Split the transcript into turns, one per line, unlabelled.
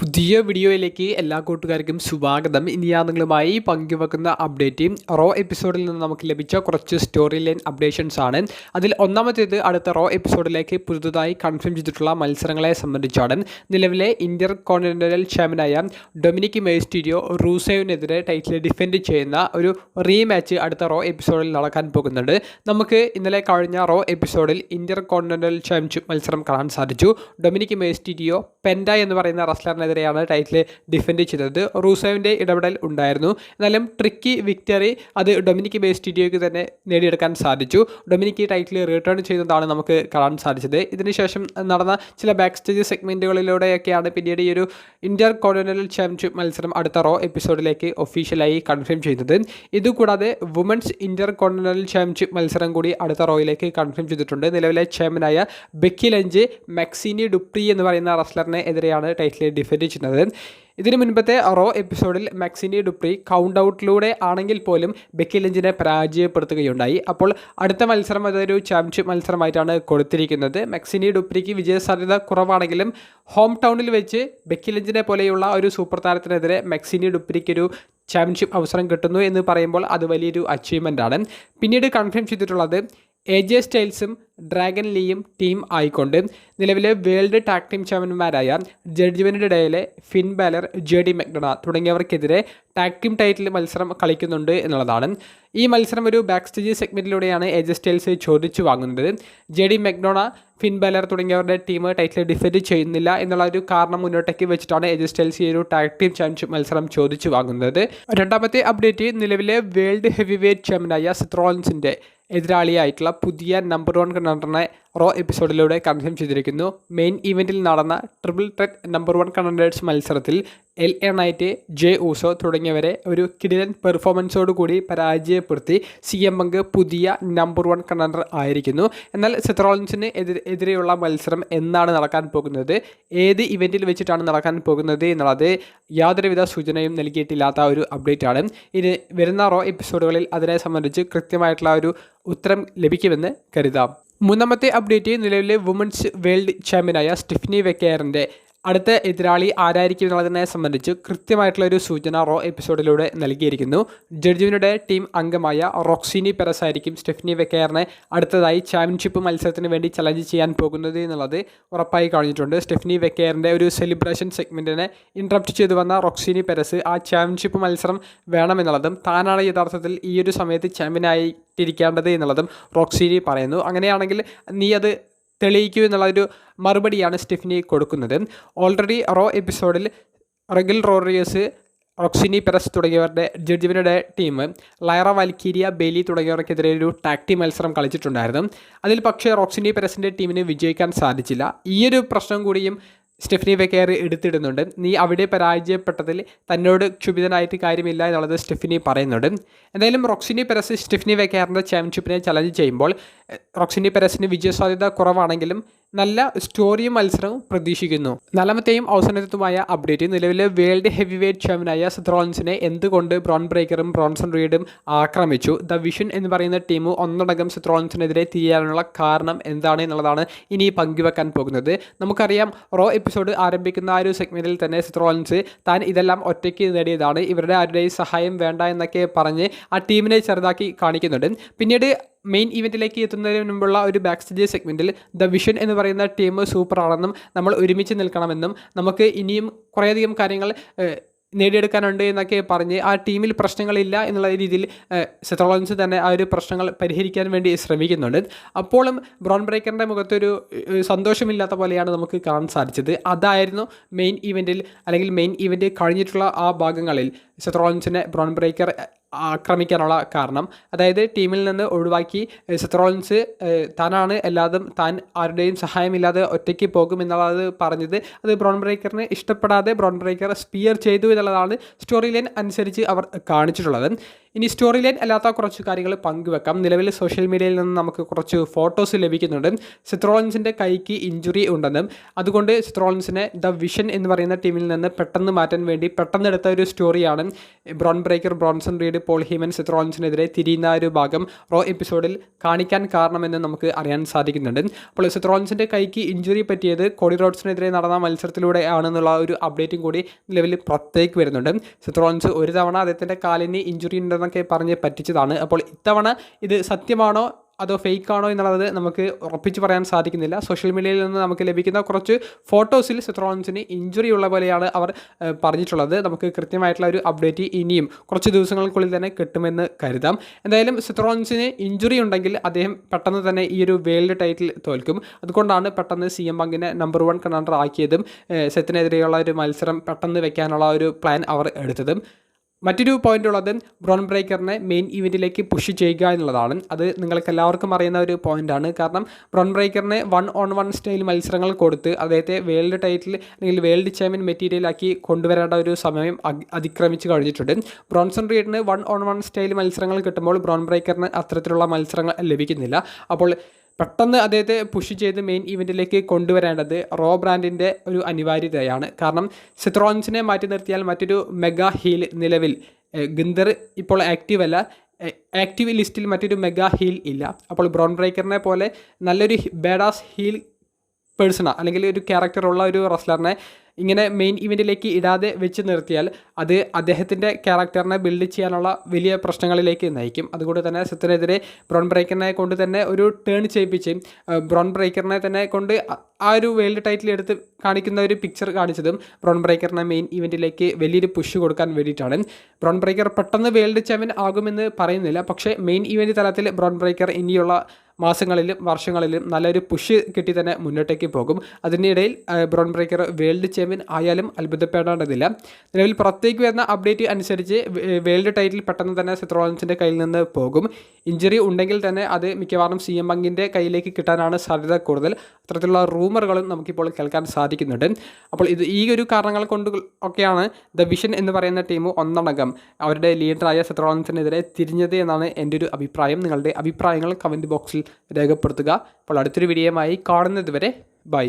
പുതിയ വീഡിയോയിലേക്ക് എല്ലാ കൂട്ടുകാർക്കും സ്വാഗതം. ഇനി ഞാൻ നിങ്ങളുമായി പങ്കുവെക്കുന്ന അപ്ഡേറ്റ് റോ എപ്പിസോഡിൽ നിന്ന് നമുക്ക് ലഭിച്ച കുറച്ച് സ്റ്റോറി ലൈൻ അപ്ഡേഷൻസ് ആണ്. അതിൽ ഒന്നാമത്തേത് അടുത്ത റോ എപ്പിസോഡിലേക്ക് പുതുതായി കൺഫേം ചെയ്തിട്ടുള്ള മത്സരങ്ങളെ സംബന്ധിച്ചാണ്. നിലവിലെ ഇന്റർ കോണ്ടിനെന്റൽ ചാമ്പ്യനായ ഡൊമിനിക് മേസ്റ്റീരിയോ റൂസേവിനെതിരെ ടൈറ്റിൽ ഡിഫെൻഡ് ചെയ്യുന്ന ഒരു റീമാച്ച് അടുത്ത റോ എപ്പിസോഡിൽ നടക്കാൻ പോകുന്നുണ്ട്. നമുക്ക് ഇന്നലെ കഴിഞ്ഞ റോ എപ്പിസോഡിൽ ഇന്റർ കോണ്ടിനെന്റൽ ചാമ്പ്യൻഷിപ്പ് മത്സരം കാണാൻ സാധിച്ചു. ഡൊമിനിക് മേസ്റ്റീരിയോ പെൻഡ എന്ന് പറയുന്ന റസ്ലറിനെതിരെയാണ് ടൈറ്റിൽ ഡിഫെൻഡ് ചെയ്തത്. റൂസോവിന്റെ ഇടപെടൽ ഉണ്ടായിരുന്നു. എന്നാലും ട്രിക്കി വിക്ടറി അത് ഡൊമിനിക് ബേസ്റ്റിഡിയോയ്ക്ക് തന്നെ നേടിയെടുക്കാൻ സാധിച്ചു. ഡൊമിനിക് ടൈറ്റിൽ റിട്ടേൺ ചെയ്യുന്നതാണ് നമുക്ക് കാണാൻ സാധിച്ചത്. ഇതിനുശേഷം നടന്ന ചില ബാക്ക് സ്റ്റേജ് സെഗ്മെന്റുകളിലൂടെയൊക്കെയാണ് പിന്നീട് ഈ ഒരു ഇന്റർ കോണ്ടിനൽ ചാമ്പ്യൻഷിപ്പ് മത്സരം അടുത്ത റോ എപ്പിസോഡിലേക്ക് ഒഫീഷ്യലായി കൺഫേം ചെയ്തത്. ഇതുകൂടാതെ വുമൻസ് ഇന്റർ കോണ്ടിനൽ ചാമ്പ്യൻഷിപ്പ് മത്സരം കൂടി അടുത്ത റോയിലേക്ക് കൺഫേം ചെയ്തിട്ടുണ്ട്. നിലവിലെ ചാമ്പ്യനായ ബെക്കി ലഞ്ച് മെക്സിനി ഡുപ്രി എന്ന് പറയുന്ന റസ്ലറിനെ എതിരെയാണ് ടൈറ്റിൽ ഡിഫെൻഡ് ചെയ്യുന്നത് ഇതിനു മുൻപത്തെ റോ എപ്പിസോഡിൽ മാക്സിനി ഡുപ്രി കൗണ്ട് ഔട്ടിലൂടെ ആണെങ്കിൽ പോലും ബെക്കി ലഞ്ചിനെ പരാജയപ്പെടുത്തുകയുണ്ടായി. അപ്പോൾ അടുത്ത മത്സരം അതൊരു ചാമ്പ്യൻഷിപ്പ് മത്സരമായിട്ടാണ് കൊടുത്തിരിക്കുന്നത്. മാക്സിനി ഡുപ്രിക്ക് വിജയ സാധ്യത കുറവാണെങ്കിലും ഹോം ടൗണിൽ വെച്ച് ബെക്കി ലഞ്ചിനെ പോലെയുള്ള ഒരു സൂപ്പർ താരത്തിനെതിരെ മാക്സിനി ഡുപ്രിക്ക് ഒരു ചാമ്പ്യൻഷിപ്പ് അവസരം കിട്ടുന്നു എന്ന് പറയുമ്പോൾ അത് വലിയൊരു അച്ചീവ്മെന്റ് ആണ്. പിന്നീട് കൺഫേം ചെയ്തിട്ടുള്ളത് എ ജെ സ്റ്റൈൽസും ഡ്രാഗൻ ലീയും ടീം ആയിക്കൊണ്ട് നിലവിലെ വേൾഡ് ടാക് ടീം ചാമ്പ്യന്മാരായ Judgment ഡേയിലെ Finn Balor J D McDonagh തുടങ്ങിയവർക്കെതിരെ tag team title മത്സരം കളിക്കുന്നുണ്ട് എന്നുള്ളതാണ്. ഈ മത്സരം ഒരു ബാക്ക് സ്റ്റേജ് സെഗ്മെന്റിലൂടെയാണ് എ ജെ സ്റ്റൈൽസ് ചോദിച്ചു വാങ്ങുന്നത്. J D McDonagh Finn Balor തുടങ്ങിയവരുടെ ടീം ടൈറ്റിൽ ഡിഫെൻഡ് ചെയ്യുന്നില്ല എന്നുള്ള ഒരു കാരണം മുന്നോട്ടേക്ക് വെച്ചിട്ടാണ് എ ജെ സ്റ്റൈൽസ് ഈ ഒരു ടാക് ടീം ചാമ്പ്യൻഷിപ്പ് മത്സരം ചോദിച്ചു വാങ്ങുന്നത്. രണ്ടാമത്തെ അപ്ഡേറ്റ് നിലവിലെ വേൾഡ് ഹെവി വെയ്റ്റ് ചാമ്പ്യനായ സിത്രോൺസിന്റെ എതിരാളിയായിട്ടുള്ള പുതിയ നമ്പർ വൺ കണ്ടൻഡറിനെ റോ എപ്പിസോഡിലൂടെ കൺഫേം ചെയ്തിരിക്കുന്നു. മെയിൻ ഇവന്റിൽ നടന്ന triple threat number one contenders മത്സരത്തിൽ L A Knight Jey Uso തുടങ്ങിയവരെ ഒരു കിടിലൻ പെർഫോമൻസോടുകൂടി പരാജയപ്പെടുത്തി സി എം പങ്ക് പുതിയ നമ്പർ വൺ കണ്ടൻഡർ ആയിരിക്കുന്നു. എന്നാൽ സെത്രോളിൻസിന് എതിരെ എതിരെയുള്ള മത്സരം എന്നാണ് നടക്കാൻ പോകുന്നത്. ഏത് ഇവന്റിൽ വെച്ചിട്ടാണ് നടക്കാൻ പോകുന്നത് എന്നുള്ളത് യാതൊരുവിധ സൂചനയും നൽകിയിട്ടില്ലാത്ത ഒരു അപ്ഡേറ്റ് ആണ് ഇനി വരുന്ന റോ എപ്പിസോഡുകളിൽ അതിനെ സംബന്ധിച്ച് കൃത്യമായിട്ടുള്ള ഒരു ഉത്തരം ലഭിക്കുമെന്ന് കരുതാം. മൂന്നാമത്തെ അപ്ഡേറ്റ് നിലവിലെ വുമൻസ് വേൾഡ് ചാമ്പ്യനായ സ്റ്റിഫ്നി വെക്കെയറിന്റെ അടുത്ത എതിരാളി ആരായിരിക്കും എന്നുള്ളതിനെ സംബന്ധിച്ച് കൃത്യമായിട്ടുള്ള ഒരു സൂചന റോ എപ്പിസോഡിലൂടെ നൽകിയിരിക്കുന്നു. ജഡ്ജുവിനുടെ ടീം അംഗമായ റോക്സിനി പെറസ് ആയിരിക്കും സ്റ്റെഫ്നി വെക്കെയറിനെ അടുത്തതായി ചാമ്പ്യൻഷിപ്പ് മത്സരത്തിന് വേണ്ടി ചലഞ്ച് ചെയ്യാൻ പോകുന്നത് എന്നുള്ളത് ഉറപ്പായി കഴിഞ്ഞിട്ടുണ്ട് സ്റ്റെഫ്നി വെക്കയറിന്റെ ഒരു സെലിബ്രേഷൻ സെഗ്മെന്റിനെ ഇൻട്രപ്റ്റ് ചെയ്തു വന്ന റോക്സിനി പെരസ് ആ ചാമ്പ്യൻഷിപ്പ് മത്സരം വേണമെന്നുള്ളതും താനാണ് യഥാർത്ഥത്തിൽ ഈ ഒരു സമയത്ത് ചാമ്പ്യനായി ഇരിക്കേണ്ടത് എന്നുള്ളതും റോക്സിനി പറയുന്നു. അങ്ങനെയാണെങ്കിൽ നീ അത് തെളിയിക്കൂ എന്നുള്ളൊരു മറുപടിയാണ് സ്റ്റെഫിനി കൊടുക്കുന്നത്. ഓൾറെഡി റോ എപ്പിസോഡിൽ റഗിൽ റോറിയസ് റോക്സിനി പെറസ് തുടങ്ങിയവരുടെ ജഡ്ജിമിനുടെ ടീം ലയറ വാൽക്കീരിയ ബെലി തുടങ്ങിയവർക്കെതിരെ ഒരു ടാക്ടി മത്സരം കളിച്ചിട്ടുണ്ടായിരുന്നു. അതിൽ പക്ഷേ റോക്സിനി പെറസിന്റെ ടീമിന് വിജയിക്കാൻ സാധിച്ചില്ല. ഈയൊരു പ്രശ്നം കൂടിയും സ്റ്റെഫനി വെക്കേറി എടുത്തിടുന്നുണ്ട്. നീ അവിടെ പരാജയപ്പെട്ടതിൽ തന്നോട് ക്ഷുഭിതനായിട്ട് കാര്യമില്ല എന്നുള്ളത് സ്റ്റെഫിനി പറയുന്നുണ്ട്. എന്തായാലും റോക്സിനി പെരസ് സ്റ്റെഫിനി വെക്കേറിന്റെ ചാമ്പ്യൻഷിപ്പിനെ ചലഞ്ച് ചെയ്യുമ്പോൾ റോക്സിനി പെരസിന് വിജയസാധ്യത കുറവാണെങ്കിലും നല്ല സ്റ്റോറിയും മത്സരവും പ്രതീക്ഷിക്കുന്നു. നാലാമത്തെയും അവസാനത്തുമായ അപ്ഡേറ്റ് നിലവിലെ വേൾഡ് ഹെവി വെയ്റ്റ് ചാമ്പ്യനായ സിത്രോൺസിനെ എന്തുകൊണ്ട് ബ്രോൺ ബ്രേക്കറും ബ്രോൺസൺ റീഡും ആക്രമിച്ചു? ദ വിഷൻ എന്ന് പറയുന്ന ടീം ഒന്നടങ്കം സിത്രോൺസിനെതിരെ തിരിയാനുള്ള കാരണം എന്താണ് എന്നുള്ളതാണ് ഇനി പങ്കുവെക്കാൻ പോകുന്നത്. നമുക്കറിയാം റോ എപ്പിസോഡ് ആരംഭിക്കുന്ന ആ ഒരു സെഗ്മെന്റിൽ തന്നെ സിത്രോൺസ് താൻ ഇതെല്ലാം ഒറ്റയ്ക്ക് നേടിയതാണ്. ഇവരുടെ ആരുടെയും സഹായം വേണ്ട എന്നൊക്കെ പറഞ്ഞ് ആ ടീമിനെ ചെറുതാക്കി കാണിക്കുന്നുണ്ട്. പിന്നീട് മെയിൻ ഇവന്റിലേക്ക് എത്തുന്നതിന് മുമ്പുള്ള ഒരു ബാക്ക് സ്റ്റേജ് സെഗ്മെന്റിൽ ദ വിഷൻ എന്ന് പറയുന്ന ടീം സൂപ്പറാണെന്നും നമ്മൾ ഒരുമിച്ച് നിൽക്കണമെന്നും നമുക്ക് ഇനിയും കുറേയധികം കാര്യങ്ങൾ നേടിയെടുക്കാനുണ്ട് എന്നൊക്കെ പറഞ്ഞ് ആ ടീമിൽ പ്രശ്നങ്ങളില്ല എന്നുള്ള രീതിയിൽ സെത്രോളൻസ് തന്നെ ആ ഒരു പ്രശ്നങ്ങൾ പരിഹരിക്കാൻ വേണ്ടി ശ്രമിക്കുന്നുണ്ട്. അപ്പോഴും ബ്രോൺ ബ്രേക്കറിന്റെ മുഖത്തൊരു സന്തോഷമില്ലാത്ത പോലെയാണ് നമുക്ക് കാണാൻ സാധിച്ചത്. അതായിരുന്നു മെയിൻ ഇവന്റിൽ അല്ലെങ്കിൽ മെയിൻ ഇവന്റ് കഴിഞ്ഞിട്ടുള്ള ആ ഭാഗങ്ങളിൽ സെത്രോളൻസിനെ ബ്രോൺ ബ്രേക്കർ ആക്രമിക്കാനുള്ള കാരണം. അതായത് ടീമിൽ നിന്ന് ഒഴിവാക്കി സെത്രോളിൻസ് താനാണ് എല്ലാതും താൻ ആരുടെയും സഹായമില്ലാതെ ഒറ്റയ്ക്ക് പോകും എന്നുള്ളത് പറഞ്ഞത്. അത് ബ്രോൺ ബ്രേക്കറിന് ഇഷ്ടപ്പെടാതെ ബ്രോൺ ബ്രേക്കർ സ്പിയർ ചെയ്തു എന്നുള്ളതാണ് സ്റ്റോറി ലൈൻ അനുസരിച്ച് അവർ കാണിച്ചിട്ടുള്ളത്. ഇനി സ്റ്റോറി ലൈൻ അല്ലാത്ത കുറച്ച് കാര്യങ്ങൾ പങ്കുവെക്കാം. നിലവിൽ സോഷ്യൽ മീഡിയയിൽ നിന്ന് നമുക്ക് കുറച്ച് ഫോട്ടോസ് ലഭിക്കുന്നുണ്ട്. സിത്രോളൻസിന്റെ കൈക്ക് ഇഞ്ചുറി ഉണ്ടെന്നും അതുകൊണ്ട് സിത്രോളൻസിനെ ദ വിഷൻ എന്ന് പറയുന്ന ടീമിൽ നിന്ന് പെട്ടെന്ന് മാറ്റാൻ വേണ്ടി പെട്ടെന്ന് എടുത്ത ഒരു സ്റ്റോറിയാണ് Bron Breakker Bronson Reed Paul Heyman സിത്രോളൻസിനെതിരെ തിരിയുന്ന ഒരു ഭാഗം റോ എപ്പിസോഡിൽ കാണിക്കാൻ കാരണമെന്ന് നമുക്ക് അറിയാൻ സാധിക്കുന്നുണ്ട്. അപ്പോൾ സിത്രോളൻസിന്റെ കൈക്ക് ഇഞ്ചുറി പറ്റിയത് കോടി റോഡ്സിനെതിരെ നടന്ന മത്സരത്തിലൂടെ ആണെന്നുള്ള ഒരു അപ്ഡേറ്റും കൂടി നിലവിൽ പുറത്തേക്ക് വരുന്നുണ്ട്. സിത്രോളൻസ് ഒരു തവണ അദ്ദേഹത്തിന്റെ കാലിന് ഇഞ്ചുറി ഉണ്ടെന്നൊക്കെ പറഞ്ഞ് പറ്റിച്ചതാണ്. അപ്പോൾ ഇത്തവണ ഇത് സത്യമാണോ? അതോ ഫേക്ക് ആണോ എന്നുള്ളത് നമുക്ക് ഉറപ്പിച്ച് പറയാൻ സാധിക്കുന്നില്ല. സോഷ്യൽ മീഡിയയിൽ നിന്ന് നമുക്ക് ലഭിക്കുന്ന കുറച്ച് ഫോട്ടോസിൽ സെത്രോൺസിന് ഇഞ്ചുറി ഉള്ള പോലെയാണ് അവർ പറഞ്ഞിട്ടുള്ളത്. നമുക്ക് കൃത്യമായിട്ടുള്ള ഒരു അപ്ഡേറ്റ് ഇനിയും കുറച്ച് ദിവസങ്ങൾക്കുള്ളിൽ തന്നെ കിട്ടുമെന്ന് കരുതാം. എന്തായാലും സെത്രോൺസിന് ഇഞ്ചുറി ഉണ്ടെങ്കിൽ അദ്ദേഹം പെട്ടെന്ന് തന്നെ ഈ ഒരു വേൾഡ് ടൈറ്റിൽ തോൽക്കും. അതുകൊണ്ടാണ് പെട്ടെന്ന് സി എം പങ്കിനെ നമ്പർ വൺ കമാൻഡർ ആക്കിയതും സെത്തിനെതിരെയുള്ള ഒരു മത്സരം പെട്ടെന്ന് വെക്കാനുള്ള ഒരു പ്ലാൻ അവർ എടുത്തതും. മറ്റൊരു പോയിന്റ് ഉള്ളത് ബ്രോൺ ബ്രേക്കറിനെ മെയിൻ ഇവന്റിലേക്ക് പുഷ് ചെയ്യുക എന്നുള്ളതാണ്. അത് നിങ്ങൾക്ക് എല്ലാവർക്കും അറിയുന്ന ഒരു പോയിന്റാണ് കാരണം ബ്രോൺ ബ്രേക്കറിനെ വൺ ഓൺ വൺ സ്റ്റൈൽ മത്സരങ്ങൾ കൊടുത്ത് അദ്ദേഹത്തെ വേൾഡ് ടൈറ്റിൽ അല്ലെങ്കിൽ വേൾഡ് ചാമ്പ്യൻ മെറ്റീരിയലാക്കി കൊണ്ടുവരേണ്ട ഒരു സമയം അതിക്രമിച്ച് കഴിഞ്ഞിട്ടുണ്ട്. ബ്രോൺസൺ റീഡിന് വൺ ഓൺ വൺ സ്റ്റൈൽ മത്സരങ്ങൾ കിട്ടുമ്പോൾ ബ്രോൺ ബ്രേക്കറിന് അത്തരത്തിലുള്ള മത്സരങ്ങൾ ലഭിക്കുന്നില്ല. അപ്പോൾ പെട്ടെന്ന് അദ്ദേഹത്തെ പുഷ് ചെയ്ത് മെയിൻ ഇവന്റിലേക്ക് കൊണ്ടുവരേണ്ടത് റോ ബ്രാൻഡിന്റെ ഒരു അനിവാര്യതയാണ്. കാരണം സിത്രോൺസിനെ മാറ്റി നിർത്തിയാൽ മറ്റൊരു മെഗാ ഹീൽ നിലവിൽ ഗിന്ദർ ഇപ്പോൾ ആക്റ്റീവ് അല്ല. ആക്റ്റീവ് ലിസ്റ്റിൽ മറ്റൊരു മെഗാ ഹീൽ ഇല്ല. അപ്പോൾ ബ്രോൺ ബ്രേക്കറിനെ പോലെ നല്ലൊരു ബേഡാസ് ഹീൽ പേഴ്സണ അല്ലെങ്കിൽ ഒരു ക്യാരക്ടറുള്ള ഒരു റെസ്ലറിനെ ഇങ്ങനെ മെയിൻ ഇവന്റിലേക്ക് ഇടാതെ വെച്ച് നിർത്തിയാൽ അത് അദ്ദേഹത്തിന്റെ ക്യാരക്ടറിനെ ബിൽഡ് ചെയ്യാനുള്ള വലിയ പ്രശ്നങ്ങളിലേക്ക് നയിക്കും. അതുകൊണ്ട് തന്നെ സിത്തിനെതിരെ ബ്രോൺ ബ്രേക്കറിനെ കൊണ്ട് തന്നെ ഒരു ടേൺ ചെയ്യിപ്പിച്ച് ബ്രോൺ ബ്രേക്കറിനെ തന്നെ കൊണ്ട് ആ ഒരു വേൾഡ് ടൈറ്റിൽ എടുത്ത് കാണിക്കുന്ന ഒരു പിക്ചർ കാണിച്ചതും ബ്രോൺ ബ്രേക്കറിനെ മെയിൻ ഇവന്റിലേക്ക് വലിയൊരു പുഷ് കൊടുക്കാൻ വേണ്ടിയിട്ടാണ്. ബ്രോൺ ബ്രേക്കർ പെട്ടെന്ന് വേൾഡ് ചാമ്പ്യൻ ആകുമെന്ന് പറയുന്നില്ല. പക്ഷേ മെയിൻ ഇവന്റ് തലത്തിൽ ബ്രോൺ ബ്രേക്കർ ഇനിയുള്ള മാസങ്ങളിലും വർഷങ്ങളിലും നല്ലൊരു പുഷ് കിട്ടി തന്നെ മുന്നോട്ടേക്ക് പോകും. അതിനിടയിൽ ബ്രോൺ ബ്രേക്കർ വേൾഡ് ചാമ്പ്യൻ ആയാലും അത്ഭുതപ്പെടേണ്ടതില്ല. നിലവിൽ പുറത്തേക്ക് വരുന്ന അപ്ഡേറ്റ് അനുസരിച്ച് വേൾഡ് ടൈറ്റിൽ പെട്ടെന്ന് തന്നെ സെത്രോളൻസിന്റെ കയ്യിൽ നിന്ന് പോകും. ഇഞ്ചുറി ഉണ്ടെങ്കിൽ തന്നെ അത് മിക്കവാറും സി എം ബങ്കിന്റെ കയ്യിലേക്ക് കിട്ടാനാണ് സാധ്യത കൂടുതൽ. അത്തരത്തിലുള്ള റൂമറുകളും നമുക്കിപ്പോൾ കേൾക്കാൻ സാധിക്കുന്നുണ്ട്. അപ്പോൾ ഇത് ഈ ഒരു കാരണങ്ങൾ കൊണ്ട് ഒക്കെയാണ് ദ വിഷൻ എന്ന് പറയുന്ന ടീം ഒന്നടങ്കം അവരുടെ ലീഡറായ സെത്രോളൻസിനെതിരെ തിരിഞ്ഞത് എന്നാണ് എന്റെ ഒരു അഭിപ്രായം. നിങ്ങളുടെ അഭിപ്രായങ്ങൾ കമന്റ് ബോക്സിൽ രേഖപ്പെടുത്തുക അപ്പോൾ അടുത്തൊരു വീഡിയോയുമായി കാണുന്നത് വരെ ബൈ